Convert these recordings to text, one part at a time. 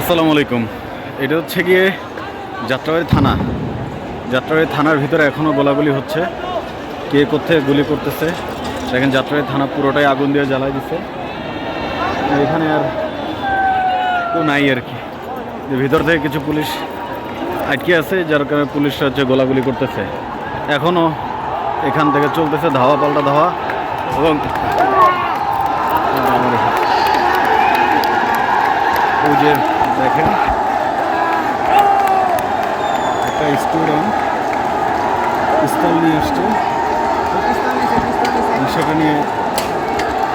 আসসালামু আলাইকুম। এটা হচ্ছে গিয়ে যাত্রাবাড়ি থানা। যাত্রাবাড়ি থানার ভিতরে এখনও গোলাগুলি হচ্ছে। কে কোথায় গুলি করতেছে, দেখেন যাত্রাবাড়ি থানা পুরোটাই আগুন দিয়ে জ্বালাই দিচ্ছে এখানে আর কেউ নাই আর কি। ভিতর থেকে কিছু পুলিশ আটকে আছে, যার কারণে পুলিশরা হচ্ছে গোলাগুলি করতেছে। এখনও এখান থেকে চলতেছে ধাওয়া পাল্টা ধাওয়া এবং ওই যে দেখেন একটা স্টুডেন্ট পিস্তল নিয়ে আসছে সেটা নিয়ে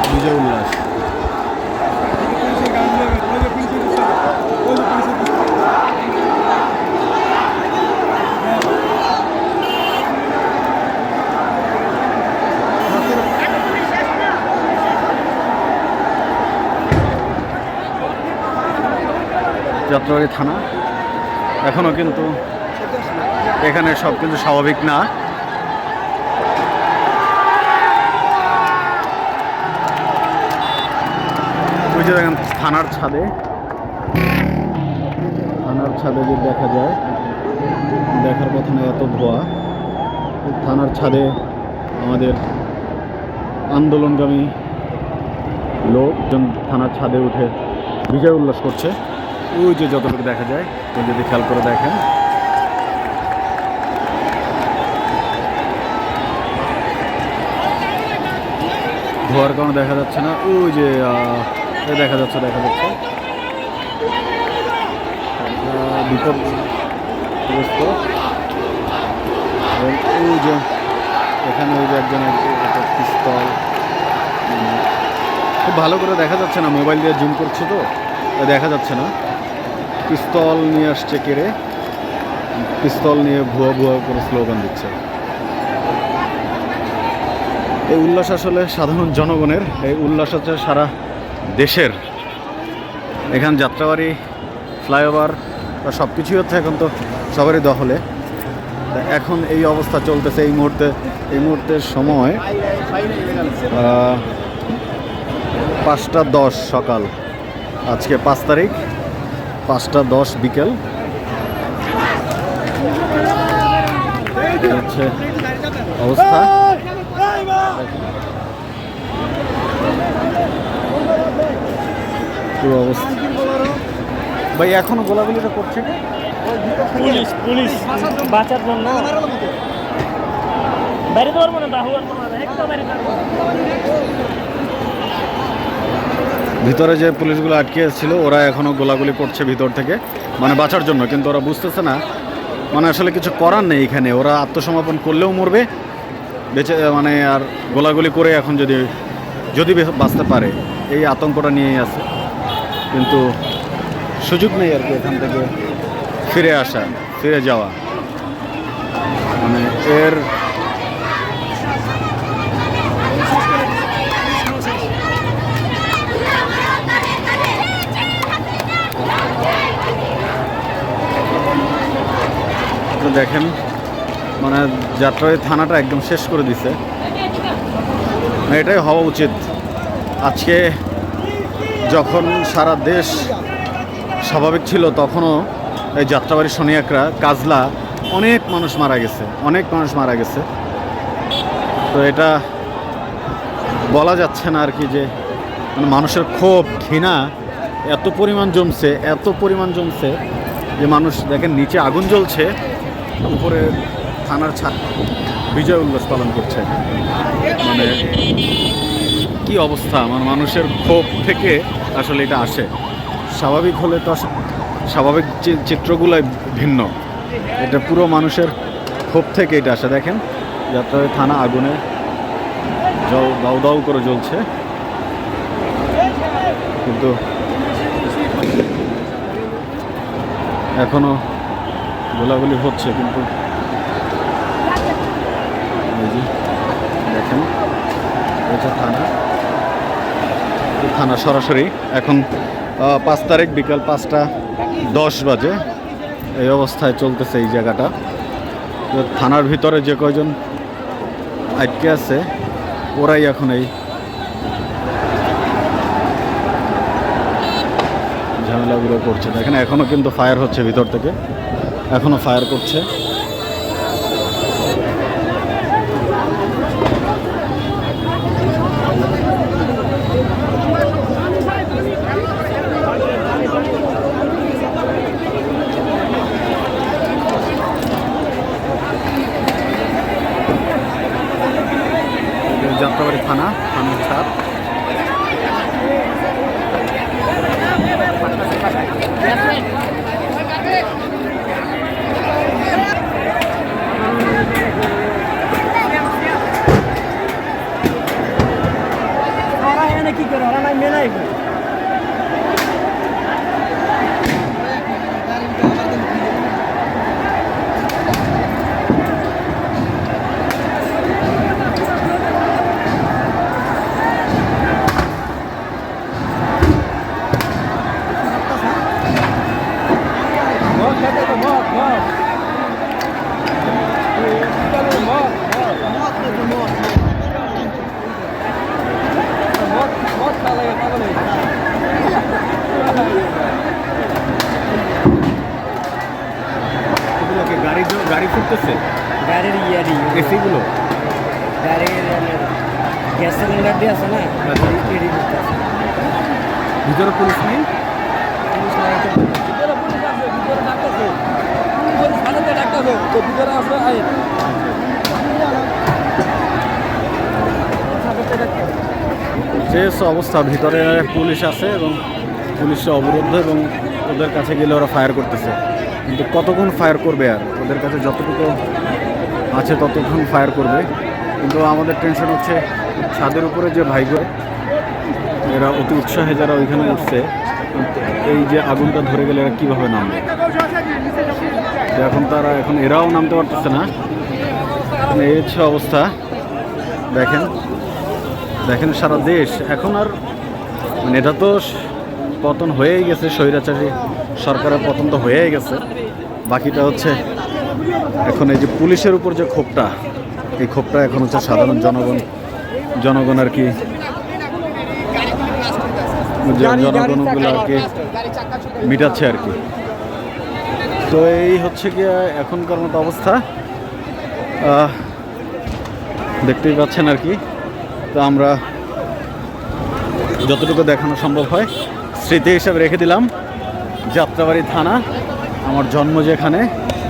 বিজয় উল্লাস যাত্রাবাড়ি থানা। এখনও কিন্তু এখানে সব কিন্তু স্বাভাবিক না। ওই যে দেখেন, থানার ছাদে। থানার ছাদে যে দেখা যায়, দেখার কথা না এত ধোয়া। থানার ছাদে আমাদের আন্দোলনগামী লোকজন থানার ছাদে উঠে বিজয় উল্লাস করছে। ওই যে যতটুকু দেখা যায় যদি খেয়াল করে দেখেন। ধোয়ার কারণে দেখা যাচ্ছে না, ওই যে দেখা যাচ্ছে দেখা যাচ্ছে। ওই যে, এখানে ওই যে খুব ভালো করে দেখা যাচ্ছে না, মোবাইল দিয়ে জুম করছে তো দেখা যাচ্ছে না। পিস্তল নিয়ে আসছে কেড়ে পিস্তল নিয়ে ভুয়া ভুয়া করে স্লোগান দিচ্ছে। এই উল্লাস আসলে সাধারণ জনগণের, এই উল্লাস হচ্ছে সারা দেশের। এখান যাত্রাবাড়ি, ফ্লাইওভার সব কিছুই হচ্ছে এখন তো সবারই দখলে। এখন এই অবস্থা চলতেছে এই মুহূর্তে, এই মুহূর্তের সময় পাঁচটা দশ সকাল। আজকে পাঁচ তারিখ পাঁচটা দশ বিকেল। হচ্ছে অবস্থা। পুরো ভাই, এখনও গোলাগুলিটা করছে? Police police. বাঁচার জন্য। না ভিতরে যে পুলিশগুলো আটকে ছিল, ওরা এখনও গোলাগুলি করছে ভিতর থেকে। মানে বাঁচার জন্য, কিন্তু ওরা বুঝতেছে না। মানে আসলে কিছু করার নেই এখানে। ওরা আত্মসমর্পণ করলেও মরবে। বেঁচে মানে আর গোলাগুলি করে এখন যদি যদি বাঁচতে পারে, এই আতঙ্কটা নিয়েই আছে। কিন্তু সুযোগ নেই আর কি এখান থেকে ফিরে আসা, ফিরে যাওয়া। মানে এর দেখেন মানে যাত্রাবাড়ি থানাটা একদম শেষ করে দিছে। মানে এটাই হওয়া উচিত। আজকে যখন সারা দেশ স্বাভাবিক ছিল, তখনও এই যাত্রাবাড়ি শনিয়াকরা, কাজলা, অনেক মানুষ মারা গেছে, অনেক মানুষ মারা গেছে। তো এটা বলা যাচ্ছে না আর কি যে মানে মানুষের ক্ষোভ, ঘৃণা এত পরিমাণ জমছে, এত পরিমাণ জমছে যে মানুষ দেখেন, নিচে আগুন জ্বলছে। উপরে থানার ছাদ বিজয় উল্লাস পালন করছে। মানে কি অবস্থা? মানে মানুষের ক্ষোভ থেকে আসলে এটা আসে। স্বাভাবিক হলে তো স্বাভাবিক চি- চিত্রগুলোই ভিন্ন। এটা পুরো মানুষের ক্ষোভ থেকে এটা আসে। দেখেন যাতে থানা আগুনে জল দাউ দাউ করে জ্বলছে। কিন্তু এখনও গোলাগুলি হচ্ছে, কিন্তু দেখেন থানা। থানা সরাসরি। এখন পাঁচ তারিখ বিকাল পাঁচটা দশ বাজে। এই অবস্থায় চলতেছে এই জায়গাটা। থানার ভিতরে যে কয়জন আটকে আছে, ওরাই এখন এই ঝামেলাগুলো করছে। দেখেন এখনও কিন্তু ফায়ার হচ্ছে ভিতর থেকে। এখনও ফায়ার করছে। যাত্রাবাড়ি থানা থানার ছাদ। ওরা এনে কি করে ওরা নাই ফুটতেছে গাড়ির ইয়ারি এসিগুলো গাড়ির গ্যাস সিলিন্ডার দিয়ে আছে না আচ্ছা। এডি করতে আছে। ভিতরে পুলিশ নেই? যে অবস্থা ভিতরে পুলিশ আছে এবং পুলিশরা অবরুদ্ধ এবং ওদের কাছে গেলে ওরা ফায়ার করতেছে। কিন্তু কতক্ষণ ফায়ার করবে আর? ওদের কাছে যতটুকু আছে ততক্ষণ ফায়ার করবে। কিন্তু আমাদের টেনশন হচ্ছে ছাদের উপরে যে ভাইগুলো, এরা অতি উৎসাহে যারা ওইখানে উঠছে, এই যে আগুনটা ধরে গেলে এরা কীভাবে নামবে? এখন তারা, এখন এরাও নামতে পারতেছে না। এই হচ্ছে অবস্থা। দেখেন দেখেন সারা দেশ। এখন আর মানে তো পতন হয়েই গেছে স্বৈরাচারী। সরকারের পতন তো হয়েই গেছে। বাকিটা হচ্ছে এখন এই যে পুলিশের উপর যে ক্ষোভটা এই ক্ষোভটা এখন হচ্ছে সাধারণ জনগণ জনগণ আর কি জনগণগুলো আর কি মিটাচ্ছে আর কি। তো এই হচ্ছে কি এখনকার মতো অবস্থা। দেখতেই পাচ্ছেন আর কি। তো আমরা যতটুকু দেখানো সম্ভব হয় স্মৃতি হিসাবে রেখে দিলাম। যাত্রাবাড়ি থানা, আমার জন্ম যেখানে,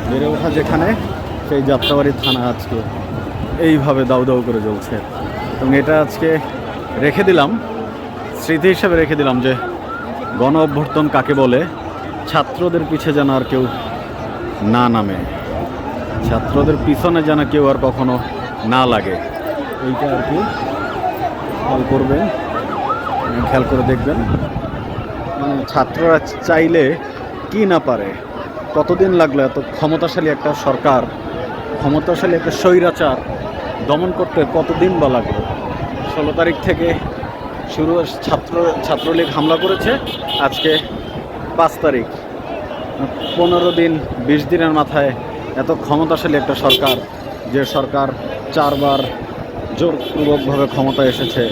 বেড়ে ওঠা যেখানে, সেই যাত্রাবাড়ি থানা আজকে এইভাবে দাউ দাউ করে জ্বলছে। এবং এটা আজকে রেখে দিলাম, স্মৃতি হিসাবে রেখে দিলাম যে গণ অভ্যর্থন কাকে বলে, ছাত্রদের পিছে যেন আর কেউ না নামে। ছাত্রদের পিছনে যেন কেউ আর কখনো না লাগে। এইটা আর কি, খেয়াল করবেন, খেয়াল করে দেখবেন। ছাত্ররা চাইলে কি না পারে? কতদিন লাগল এত ক্ষমতাশালী একটা সরকার, ক্ষমতাশালী একটা স্বৈরাচার দমন করতে কতদিন বা লাগল? ষোলো তারিখ থেকে শুরু ছাত্র, ছাত্রলীগ হামলা করেছে, আজকে পাঁচ তারিখ। পনেরো দিন, বিশ দিনের মাথায় এত ক্ষমতাশালী একটা সরকার, যে সরকার চারবার জোরপূর্বকভাবে ক্ষমতায় এসেছে,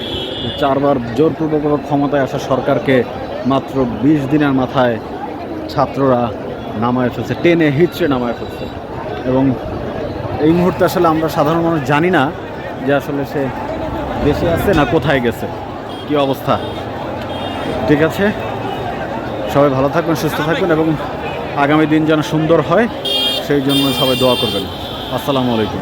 চারবার জোরপূর্বকভাবে ক্ষমতায় আসা সরকারকে মাত্র বিশ দিনের মাথায় ছাত্ররা নামায় ফেলছে, টেনে হিচড়ে নামায় ফেলছে। এবং এই মুহূর্তে আসলে আমরা সাধারণ মানুষ জানি না যে আসলে সে দেশে আছে না কোথায় গেছে, কি অবস্থা। ঠিক আছে? সবাই ভালো থাকবেন, সুস্থ থাকবেন এবং আগামী দিন যেন সুন্দর হয়, সেই জন্য সবাই দোয়া করবেন। আসসালামু আলাইকুম।